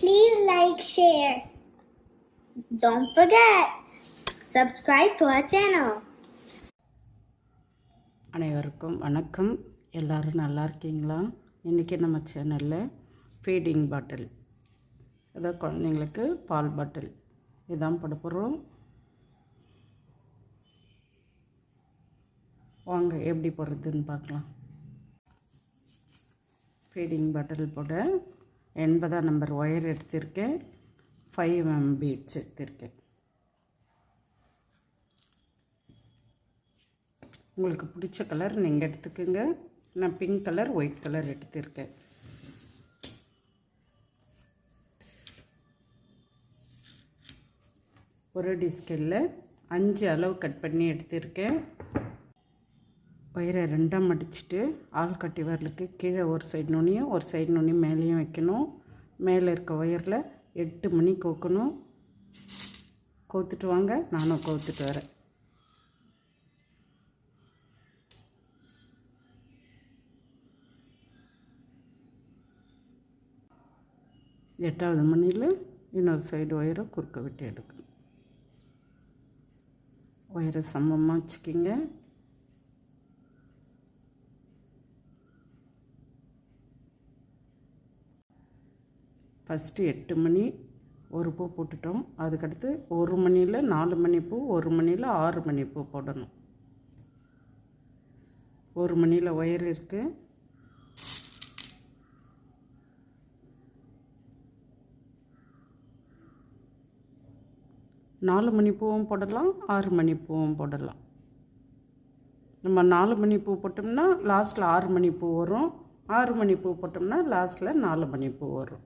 Please like, share. Don't forget, subscribe to our channel. அனைவருக்கும் வணக்கம். எல்லாரும் நல்லா இருக்கீங்களா? இன்றைக்கி நம்ம சேனலில் ஃபீடிங் பாட்டில் அதாவது குழந்தைங்களுக்கு பால் பாட்டில் இதான் போட போகிறோம் வாங்க எப்படி போடுறதுன்னு பார்க்கலாம். ஃபீடிங் பாட்டில் போட. எண்பதாம் நம்பர் ஒயர் எடுத்திருக்கேன். ஃபைவ் எம் பீட்ஸ் எடுத்திருக்கேன். உங்களுக்கு பிடிச்ச கலர் நீங்கள் எடுத்துக்கோங்க. நான் பிங்க் கலர் ஒயிட் கலர் எடுத்திருக்கேன். ஒரு டிஸ்கெல்ல அஞ்சு அளவு கட் பண்ணி எடுத்திருக்கேன். ஒயரை ரெண்டாக மடிச்சுட்டு ஆள் கட்டி வரலுக்கு கீழே ஒரு சைடு நுனியும் ஒரு சைடு நுனி மேலேயும் வைக்கணும். மேலே இருக்க ஒயரில் எட்டு மணி கோக்கணும். கோத்துட்டு வாங்க நானும் கோத்துட்டு வரேன். எட்டாவது மணியில் இன்னொரு சைடு ஒயரை குறுக்க விட்டு எடுக்கணும். ஒயரை சமமாக வச்சுக்கிங்க. ஃபஸ்ட்டு எட்டு மணி ஒரு பூ போட்டுட்டோம். அதுக்கடுத்து ஒரு மணியில் நாலு மணி பூ ஒரு மணியில் ஆறு மணி பூ போடணும். ஒரு மணியில் ஒயர் இருக்குது நாலு மணி பூவும் போடலாம் ஆறு மணி பூவும் போடலாம். நம்ம நாலு மணி பூ போட்டோம்னா லாஸ்ட்டில் ஆறு மணி பூ வரும். ஆறு மணி பூ போட்டோம்னா லாஸ்ட்டில் நாலு மணி பூ வரும்.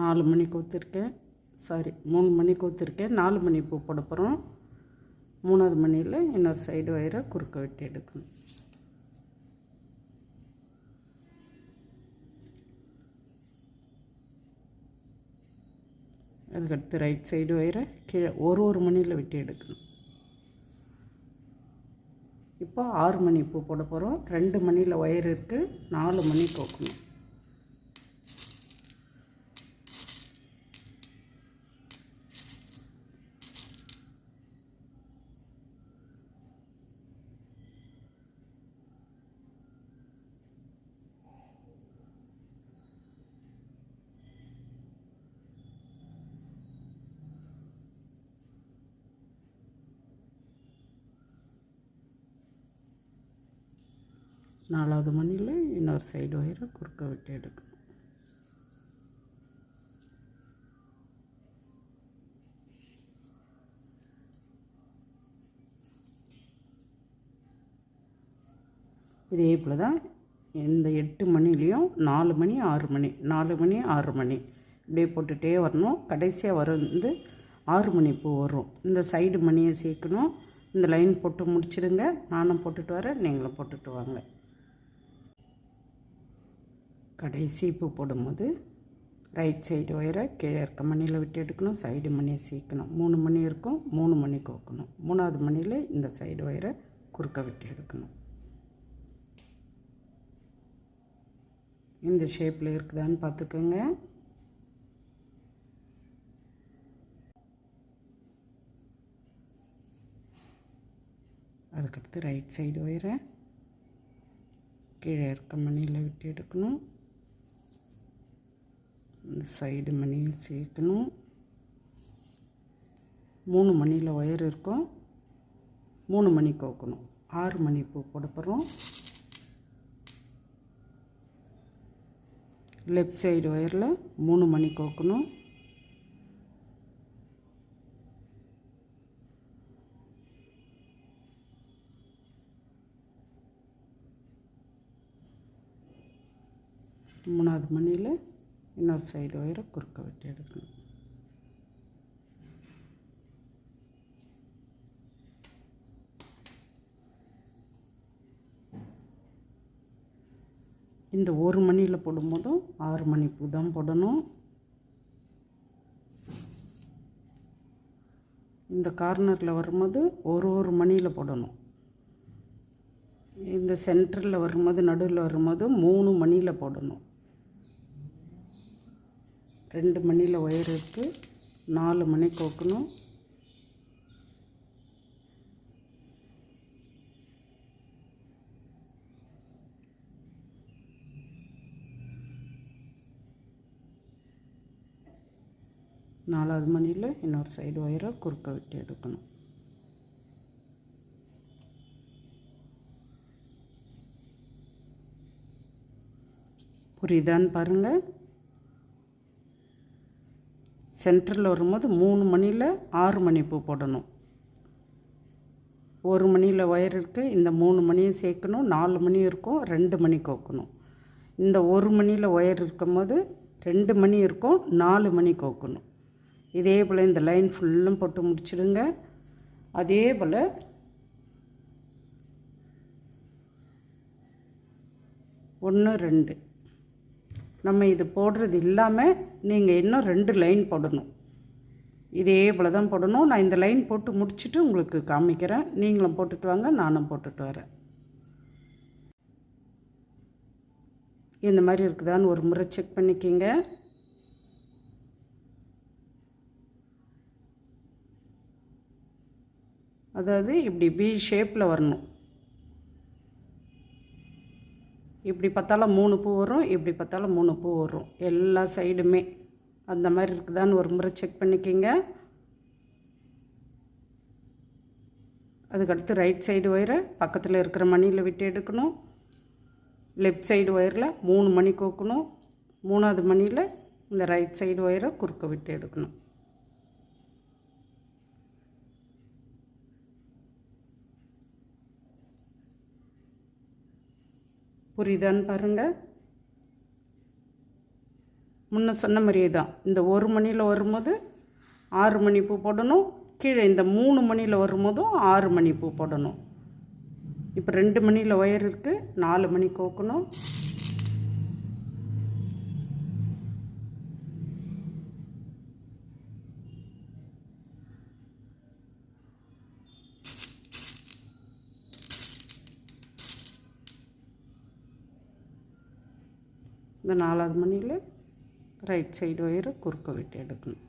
நாலு மணி ஊற்றிருக்கேன் சாரி மூணு மணி ஊற்றிருக்கேன் நாலு மணி பூ போட போகிறோம் மூணாவது மணியில் இன்னொரு சைடு வயிறை குறுக்க வெட்டி எடுக்கணும். அதுக்கடுத்து ரைட் சைடு வயிறை கீழே ஒரு ஒரு மணியில் வெட்டி எடுக்கணும். இப்போ ஆறு மணி பூ போட போகிறோம் ரெண்டு மணியில் ஒயர் இருக்குது நாலு மணி கோக்கணும். ரெண்டாவது மணியில் இன்னொரு சைடு ஒயரை குறுக்க விட்டு எடுக்கணும். இதே போல் தான் இந்த எட்டு மணிலையும் நாலு மணி ஆறு மணி நாலு மணி ஆறு மணி இப்படியே போட்டுகிட்டே வரணும். கடைசியாக வர வந்து ஆறு மணி பூ வரும். இந்த சைடு மணியை சேர்க்கணும். இந்த லைன் போட்டு முடிச்சிடுங்க. நானும் போட்டுட்டு வரேன். நீங்களும் போட்டுட்டு வாங்க. கடைசி பூ போடும்போது ரைட் சைடு ஒயரை கீழே இருக்க மணியில் விட்டு எடுக்கணும் சைடு மணியை சீக்கணும். மூணு மணி இருக்கும் மூணு மணி கோக்கணும். மூணாவது மணியில் இந்த சைடு ஒயரை குறுக்க விட்டு எடுக்கணும். இந்த ஷேப்பில் இருக்குதான்னு பார்த்துக்கோங்க. அதுக்கடுத்து ரைட் சைடு ஒயரை கீழே இருக்க மணியில் விட்டு எடுக்கணும். இந்த சைடு மணியில் சேர்க்கணும். மூணு மணியில் ஒயர் இருக்கும். மூணு மணி கோக்கணும். ஆறு மணி பூ போட லெஃப்ட் சைடு ஒயரில் மூணு மணி கோக்கணும். மூணாவது மணியில் இன்னொரு சைடு ஒயரை குறுக்க விட்டு எடுக்கணும். இந்த ஒரு மணியில் போடும்போதும் ஆறு மணி பூ தான் போடணும். இந்த கார்னரில் வரும்போது ஒரு ஒரு மணியில் போடணும். இந்த சென்டரில் வரும்போது நடுவில் வரும்போது மூணு மணியில் போடணும். ரெண்டு மணியில் ஒயர் இருக்குது நாலு மணி கோக்கணும் நாலாவது மணியில் இன்னொரு சைடு ஒயரை குறுக்க விட்டு எடுக்கணும். புரியுதான்னு பாருங்கள் சென்டரில் வரும்போது மூணு மணியில் ஆறு மணி பூ போடணும். ஒரு மணியில் ஒயர் இருக்குது இந்த மூணு மணியும் சேர்க்கணும் நாலு மணி இருக்கும் ரெண்டு மணி கோக்கணும். இந்த ஒரு மணியில் ஒயர் இருக்கும்போது ரெண்டு மணி இருக்கும் நாலு மணி கோக்கணும். இதே போல் இந்த லைன் ஃபுல்லும் போட்டு முடிச்சிடுங்க. அதே போல் ஒன்று ரெண்டு. நம்ம இது போடுறது இல்லாமல் நீங்கள் இன்னும் ரெண்டு லைன் போடணும். இதே போல் தான் போடணும். நான் இந்த லைன் போட்டு முடிச்சுட்டு உங்களுக்கு காமிக்கிறேன். நீங்களும் போட்டுட்டு வாங்க நானும் போட்டுட்டு வரேன். இந்த மாதிரி இருக்குதான்னு ஒரு முறை செக் பண்ணிக்கிங்க. அதாவது இப்படி பி ஷேப்பில் வரணும். இப்படி பார்த்தாலும் மூணு பூ வரும் இப்படி பார்த்தாலும் மூணு பூ வரும். எல்லா சைடுமே. அந்த மாதிரி இருக்குதான்னு ஒரு முறை செக் பண்ணிக்கிங்க. அதுக்கடுத்து ரைட் சைடு ஒயரை பக்கத்தில் இருக்கிற மணியில் விட்டு எடுக்கணும். லெஃப்ட் சைடு ஒயரில் மூணு மணி கோக்கணும். மூணாவது மணியில் இந்த ரைட் சைடு ஒயரை குறுக்க விட்டு எடுக்கணும். புரியுதான்னு பாருங்கள் முன்ன சொன்ன மாதிரியே தான். இந்த ஒரு மணியில் வரும்போது ஆறு மணி பூ போடணும். கீழே இந்த மூணு மணியில் வரும்போதும் ஆறு மணி பூ போடணும். இப்போ ரெண்டு மணியில் ஒயர் இருக்குது நாலு மணி கோக்கணும். இந்த நாலாவது மணியில் ரைட் சைடு ஒயரை குறுக்க விட்டு எடுக்கணும்.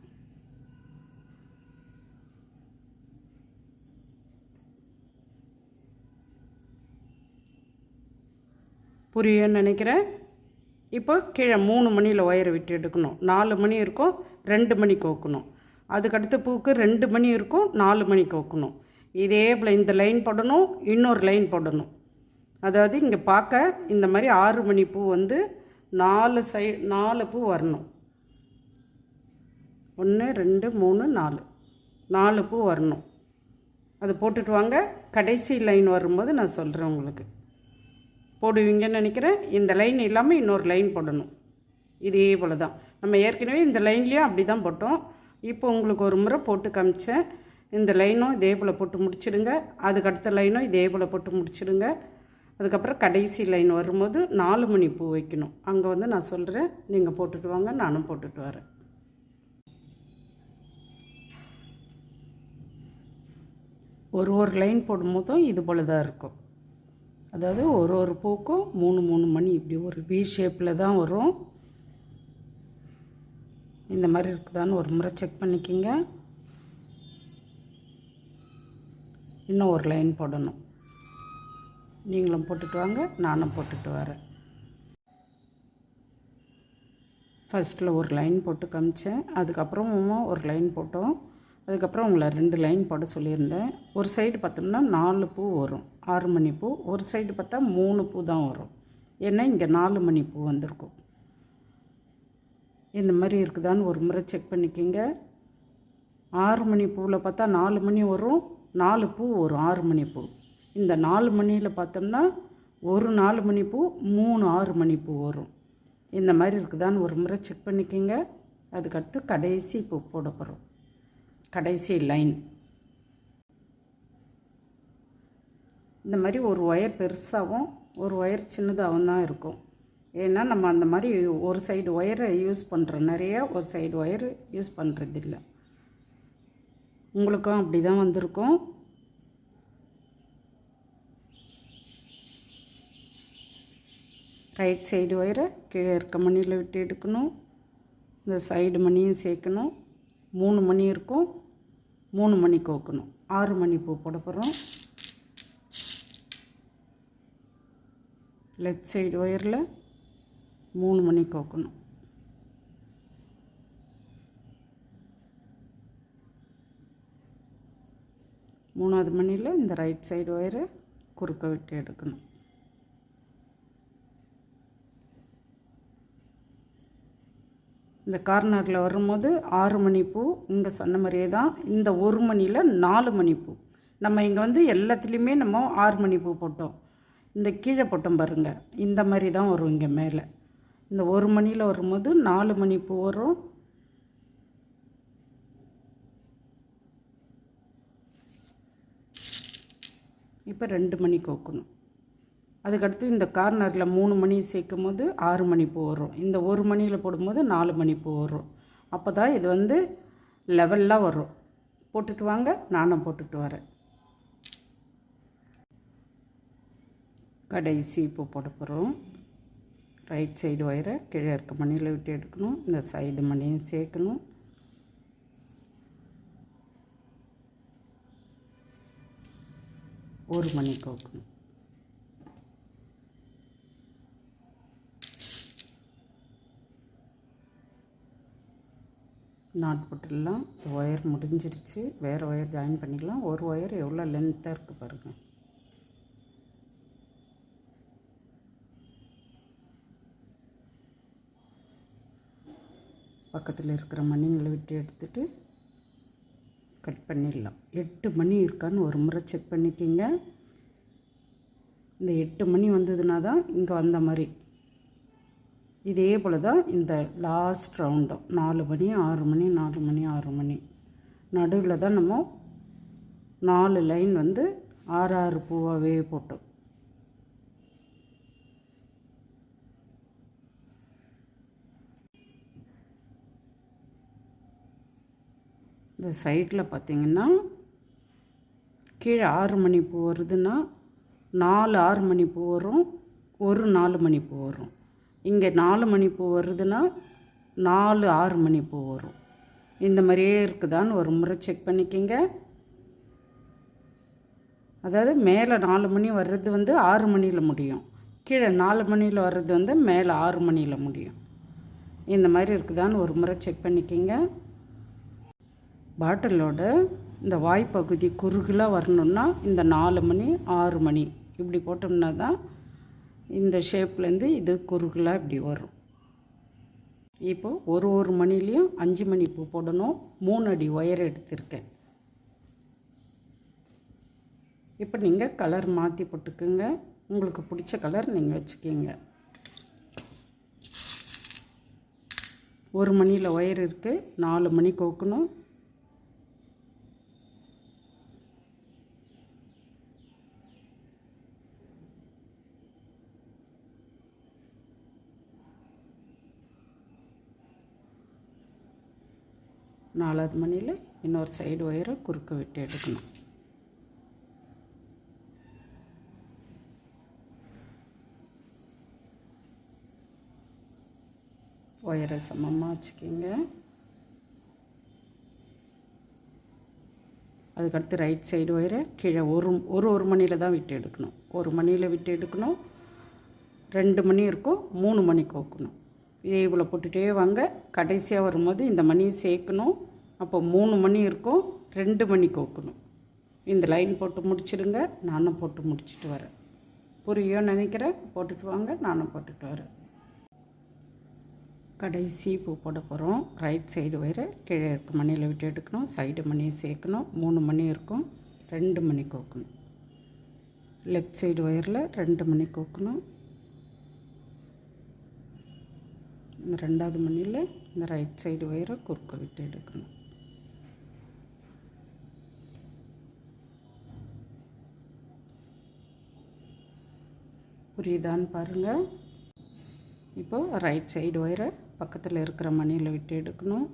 புரியும்னு நினைக்கிறேன். இப்போ கீழே மூணு மணியில் ஒயரை விட்டு எடுக்கணும். நாலு மணி இருக்கும் ரெண்டு மணி கோக்கணும். அதுக்கடுத்த பூக்கு ரெண்டு மணி இருக்கும் நாலு மணி கோக்கணும். இதே போல் இந்த லைன் போடணும் இன்னொரு லைன் போடணும். அதாவது இங்கே பார்க்க இந்த மாதிரி ஆறு மணி பூ வந்து நாலு சை நாலு பூ வரணும். ஒன்று ரெண்டு மூணு நாலு. நாலு பூ வரணும். அது போட்டுட்டு வாங்க. கடைசி லைன் வரும்போது நான் சொல்கிறேன் உங்களுக்கு. போடுவீங்கன்னு நினைக்கிறேன். இந்த லைன் இல்லாமல் இன்னொரு லைன் போடணும். இதே போல் தான் நம்ம ஏற்கனவே இந்த லைன்லேயும் அப்படி தான் போட்டோம். இப்போ உங்களுக்கு ஒரு முறை போட்டு காமிச்சேன். இந்த லைனும் இதே போல் போட்டு முடிச்சிடுங்க. அதுக்கு அடுத்த லைனும் இதே போல் போட்டு முடிச்சிடுங்க. அதுக்கப்புறம் கடைசி லைன் வரும்போது நாலு மணி பூ வைக்கணும். அங்கே வந்து நான் சொல்கிறேன் நீங்கள் போட்டுட்டு வாங்க நானும் போட்டுட்டு வரேன். ஒரு ஒரு லைன் போடும்போதும் இது போல் தான் இருக்கும். அதாவது ஒரு ஒரு பூக்கும் மூணு மூணு மணி இப்படி ஒரு வி ஷேப்பில் தான் வரும். இந்த மாதிரி இருக்குதான்னு ஒரு முறை செக் பண்ணிக்கிங்க. இன்னும் ஒரு லைன் போடணும். நீங்களும் போட்டுட்டு வாங்க நானும் போட்டுட்டு வரேன். ஃபஸ்ட்டில் ஒரு லைன் போட்டு காமிச்சேன். அதுக்கப்புறமும் ஒரு லைன் போட்டோம். அதுக்கப்புறம் உங்களை ரெண்டு லைன் போட சொல்லியிருந்தேன். ஒரு சைடு பார்த்தோம்னா நாலு பூ வரும். ஆறு மணி பூ. ஒரு சைடு பார்த்தா மூணு பூ தான் வரும். ஏன்னா இங்கே நாலு மணி பூ வந்திருக்கும். இந்த மாதிரி இருக்குதான்னு ஒரு முறை செக் பண்ணிக்கிங்க. ஆறு மணி பூவில் பார்த்தா நாலு மணி வரும். நாலு பூ வரும். ஆறு மணி பூ. இந்த நாலு மணியில் பார்த்தோம்னா ஒரு நாலு மணி பூ மூணு ஆறு மணி பூ வரும். இந்த மாதிரி இருக்குதான்னு ஒரு முறை செக் பண்ணிக்கோங்க. அதுக்கடுத்து கடைசி பூ போட போகிறோம் கடைசி லைன் இந்த மாதிரி ஒரு ஒயர் பெருசாகவும் ஒரு ஒயர் சின்னதாகவும் தான் இருக்கும். ஏன்னா நம்ம அந்த மாதிரி ஒரு சைடு ஒயரை யூஸ் பண்ணுறோம் நிறைய ஒரு சைடு ஒயர் யூஸ் பண்ணுறதில்ல உங்களுக்கும் அப்படி தான் வந்திருக்கும். ரைட் சைடு ஒயரை கீழே இருக்க மணியில் விட்டு எடுக்கணும். இந்த சைடு மணியும் சேர்க்கணும். மூணு மணி இருக்கும். மூணு மணி கோக்கணும். ஆறு மணி பூ போட போகிறோம் லெஃப்ட் சைடு ஒயரில் மூணு மணி கோக்கணும். மூணாவது மணியில் இந்த ரைட் சைடு ஒயரை குறுக்க விட்டு எடுக்கணும். இந்த கார்னரில் வரும்போது ஆறு மணி பூ இங்கே சொன்ன மாதிரியே தான் இந்த ஒரு மணியில் நாலு மணி பூ. நம்ம இங்கே வந்து எல்லாத்துலேயுமே நம்ம ஆறு மணி பூ போட்டோம். இந்த கீழே போட்டோம் பாருங்கள் இந்த மாதிரி தான் வரும் இங்கே மேலே. இந்த ஒரு மணியில் வரும்போது நாலு மணி பூ வரும். இப்போ ரெண்டு மணி கோக்கணும். அதுக்கடுத்து இந்த கார்னரில் மூணு மணி சேர்க்கும் போது ஆறு மணி பூ வரும் இந்த ஒரு மணியில் போடும்போது நாலு மணி பூ வரும் அப்போ தான் இது வந்து லெவலாக வரும். போட்டுட்டு வாங்க நானும் போட்டுட்டு வரேன். கடைசி இப்போ போட போகிறோம் ரைட் சைடு ஒயரை கீழே இருக்க மணியில் விட்டு எடுக்கணும். இந்த சைடு மணியும் சேர்க்கணும். ஒரு மணி கோக்கணும் நாட் போட்டுடலாம். இந்த ஒயர் முடிஞ்சிருச்சு. வேறு ஒயர் ஜாயின் பண்ணிக்கலாம். ஒரு ஒயர் எவ்வளோ லென்த்தாக இருக்குது பாருங்கள் பக்கத்தில் இருக்கிற மணிங்களை விட்டு எடுத்துட்டு கட் பண்ணிடலாம். எட்டு மணி இருக்கான்னு ஒரு முறை செக் பண்ணிக்கிங்க. இந்த எட்டு மணி வந்ததுனா தான் இங்கே வந்த மாதிரி. இதே போல் தான் இந்த லாஸ்ட் ரவுண்டும் நாலு மணி ஆறு மணி நாலு மணி ஆறு மணி. நடுவில் தான் நம்ம நாலு லைன் வந்து ஆறு ஆறு பூவாகவே போட்டோம். இந்த சைட்டில் பார்த்திங்கன்னா கீழே ஆறு மணி பூ வருதுன்னா நாலு ஆறு மணி பூ வரும் ஒரு நாலு மணி பூ வரும். இங்கே நாலு மணி பூ வருதுன்னா நாலு ஆறு மணி பூ வரும். இந்த மாதிரியே இருக்குதான்னு ஒரு முறை செக் பண்ணிக்கோங்க. அதாவது மேலே நாலு மணி வர்றது வந்து ஆறு மணியில் முடியும். கீழே நாலு மணியில் வர்றது வந்து மேலே ஆறு மணியில் முடியும். இந்த மாதிரி இருக்குதான்னு ஒரு முறை செக் பண்ணிக்கோங்க. பாட்டிலோட இந்த வாய்ப்பகுதி குறுகலாக வரணுன்னா இந்த நாலு மணி ஆறு மணி இப்படி போட்டோம்னா தான் இந்த ஷேப்லேருந்து இது குறுகலாக இப்படி வரும். இப்போது ஒரு ஒரு மணிலையும் அஞ்சு மணி பூ போடணும். மூணு அடி ஒயர் எடுத்திருக்கேன். இப்போ நீங்கள் கலர் மாற்றி போட்டுக்குங்க. உங்களுக்கு பிடிச்ச கலர் நீங்கள் வச்சுக்கிங்க. ஒரு மணியில் ஒயர் இருக்குது நாலு மணி கோக்கணும். நாலாவது மணியில் இன்னொரு சைடு ஒயரை குறுக்க விட்டு எடுக்கணும். ஒயரை சமமாக வச்சுக்கிங்க. அதுக்கடுத்து ரைட் சைடு ஒயரை கீழே ஒரு ஒரு ஒரு மணியில் தான் விட்டு எடுக்கணும். ஒரு மணியில் விட்டு எடுக்கணும். ரெண்டு மணி இருக்கும் மூணு மணி கோக்கணும். இதே இவ்வளோ போட்டுகிட்டே வாங்க. கடைசியாக வரும்போது இந்த மணியை சேர்க்கணும். அப்போ மூணு மணி இருக்கும் ரெண்டு மணி கோக்கணும். இந்த லைன் போட்டு முடிச்சிடுங்க நானும் போட்டு முடிச்சுட்டு வரேன். புரியும் நினைக்கிறேன் போட்டுட்டு வாங்க நானும் போட்டுட்டு வரேன். கடைசி பூ போட போகிறோம் ரைட் சைடு வயிறு கீழே இருக்க மணியில் விட்டு எடுக்கணும் சைடு மணியை சேர்க்கணும். மூணு மணி இருக்கும் ரெண்டு மணி கோக்கணும். லெஃப்ட் சைடு ஒயரில் ரெண்டு மணி கோக்கணும். இந்த ரெண்டாவது மணியில் இந்த ரைட் சைடு ஒயரை குறுக்க விட்டு எடுக்கணும். புரியுதான்னு பாருங்கள் இப்போது ரைட் சைடு ஒயரை பக்கத்தில் இருக்கிற மணியில் விட்டு எடுக்கணும்.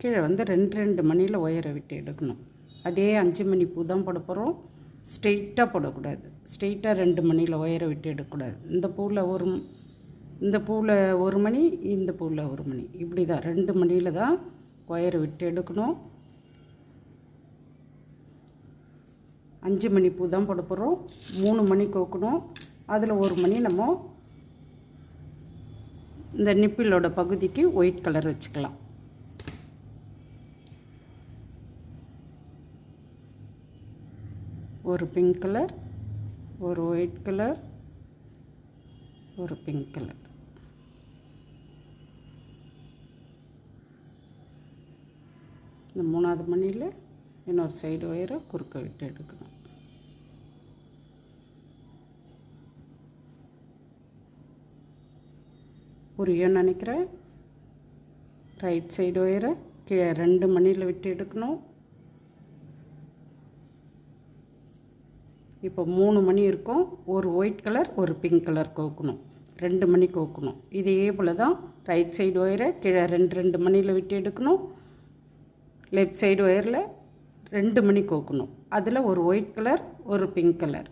கீழே வந்து ரெண்டு ரெண்டு மணியில் ஒயரை விட்டு எடுக்கணும். அதே அஞ்சு மணி பூ தான் போட போகிறோம் ஸ்ட்ரெயிட்டாக போடக்கூடாது. ஸ்ட்ரெயிட்டாக ரெண்டு மணியில் ஒயரை விட்டு எடுக்கக்கூடாது. இந்த பூவில் ஒரு இந்த பூவில் ஒரு மணி இந்த பூவில் ஒரு மணி. இப்படி தான் ரெண்டு மணியில் தான் ஒயரை விட்டு எடுக்கணும். அஞ்சு மணி பூ தான் போட போகிறோம் மூணு மணி கோக்கணும். அதில் ஒரு மணி நம்ம இந்த நிப்பிலோட பகுதிக்கு ஒயிட் கலர் வச்சுக்கலாம். ஒரு பிங்க் கலர் ஒரு ஒயிட் கலர் ஒரு பிங்க் கலர் இந்த மூணாவது மணியில் இன்னொரு சைடு ஒயரை குறுக்க விட்டு எடுக்கணும். புரியும்னு நினைக்கிறேன். ரைட் சைடு ஒயரை கீழே ரெண்டு மணியில் விட்டு எடுக்கணும். இப்போ மூணு மணி இருக்கும். ஒரு ஒயிட் கலர் ஒரு பிங்க் கலர் கோக்கணும். ரெண்டு மணி கோக்கணும். இதே போல் தான் ரைட் சைடு ஒயரை கீழே ரெண்டு ரெண்டு மணியில் விட்டு எடுக்கணும். லெஃப்ட் சைடு ஒயரில் ரெண்டு மணி கோக்கணும். அதில் ஒரு ஒயிட் கலர் ஒரு பிங்க் கலர்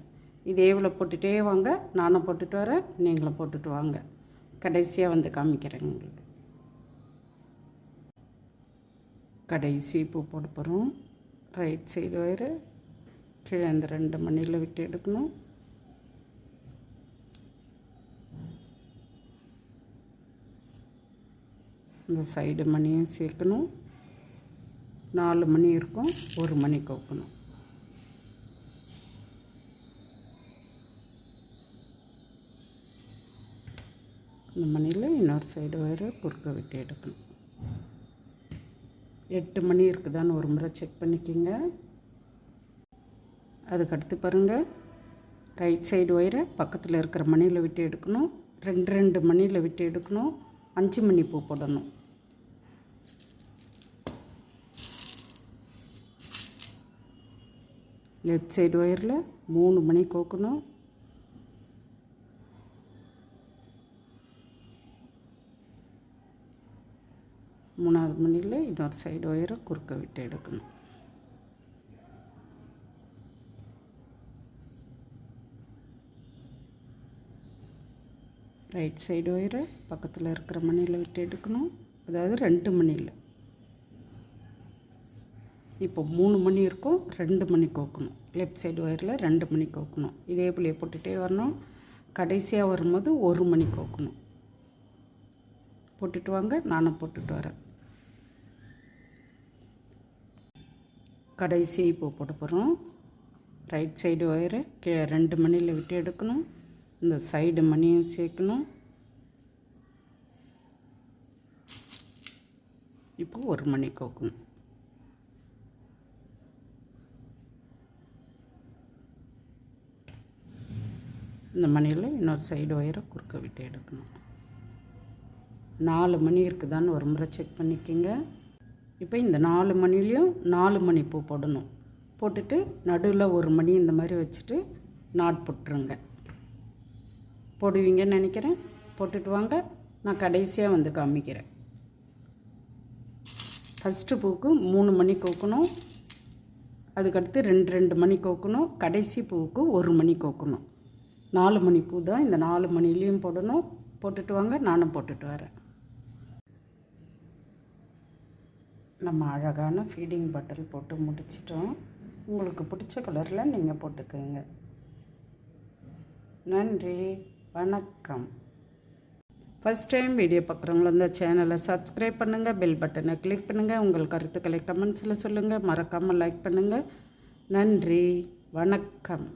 இதே போல் போட்டுகிட்டே வாங்க. நானும் போட்டுட்டு வரேன். நீங்களும் போட்டுட்டு வாங்க. கடைசியாக வந்து காமிக்கிறேங்க உங்களுக்கு. கடைசி பூ போட போகிறோம் ரைட் சைடு வயிறு கீழே அந்த ரெண்டு மணியில் விட்டு எடுக்கணும். இந்த சைடு மணியும் சேர்க்கணும். நாலு மணி இருக்கும் ஒரு மணி கோக்கணும் இந்த மணியில் இன்னொரு சைடு வர குறுக்க விட்டு எடுக்கணும். எட்டு மணி இருக்குதான்னு ஒரு முறை செக் பண்ணிக்கோங்க. அதுக்கடுத்து பாருங்கள் ரைட் சைடு ஒயரை பக்கத்தில் இருக்கிற மணியில் விட்டு எடுக்கணும். ரெண்டு ரெண்டு மணியில் விட்டு எடுக்கணும். அஞ்சு மணி பூ போடணும். லெஃப்ட் சைடு ஒயரில் மூணு மணி கோக்கணும். மூணாவது மணியில் இன்னொரு சைடு ஒயரை குறுக்க விட்டு எடுக்கணும். ரைட் சைடு ஒயரை பக்கத்தில் இருக்கிற மணியில் விட்டு எடுக்கணும். அதாவது ரெண்டு மணியில். இப்போ மூணு மணி இருக்கும் ரெண்டு மணி கோக்கணும். லெஃப்ட் சைடு ஒயரில் ரெண்டு மணி கோக்கணும். இதே போலியே போட்டுகிட்டே வரணும். கடைசியாக வரும்போது ஒரு மணி கோக்கணும். போட்டுட்டு வாங்க நானும் போட்டுட்டு வரேன். கடைசி இப்போ போட போகிறோம் ரைட் சைடு ஒயரு கீழே ரெண்டு மணியில் விட்டு எடுக்கணும். இந்த சைடு மணியும் சேர்க்கணும். இப்போ ஒரு மணி கோக்கணும் இந்த மணியில் இன்னொரு சைடு ஒயரை குறுக்க விட்டு எடுக்கணும். நாலு மணி இருக்குதான்னு ஒரு முறை செக் பண்ணிக்கோங்க. இப்போ இந்த நாலு மணிலையும் நாலு மணி பூ போடணும். போட்டுட்டு நடுவில் ஒரு மணி இந்த மாதிரி வச்சுட்டு நாட் போட்டுருங்க. போடுவீங்கன்னு நினைக்கிறேன். போட்டுட்டு வாங்க. நான் கடைசியாக வந்து காமிக்கிறேன். ஃபஸ்ட்டு பூக்கு மூணு மணி கோக்கணும். அதுக்கடுத்து ரெண்டு ரெண்டு மணி கோக்கணும். கடைசி பூவுக்கு ஒரு மணி கோக்கணும். நாலு மணி பூ தான் இந்த நாலு மணிலேயும் போடணும். போட்டுட்டு வாங்க. நானும் போட்டுட்டு வரேன். நம்ம அழகான ஃபீடிங் பட்டல் போட்டு முடிச்சிட்டோம். உங்களுக்கு பிடிச்ச கலரில் நீங்கள் போட்டுக்கோங்க. நன்றி வணக்கம். ஃபஸ்ட் டைம் வீடியோ பார்க்குறவங்கள இந்த சேனலை சப்ஸ்கிரைப் பண்ணுங்கள் பெல் பட்டனை கிளிக் பண்ணுங்கள் உங்கள் கருத்துக்களை கமெண்ட்ஸில் சொல்லுங்கள் மறக்காமல் லைக் பண்ணுங்கள் நன்றி வணக்கம்.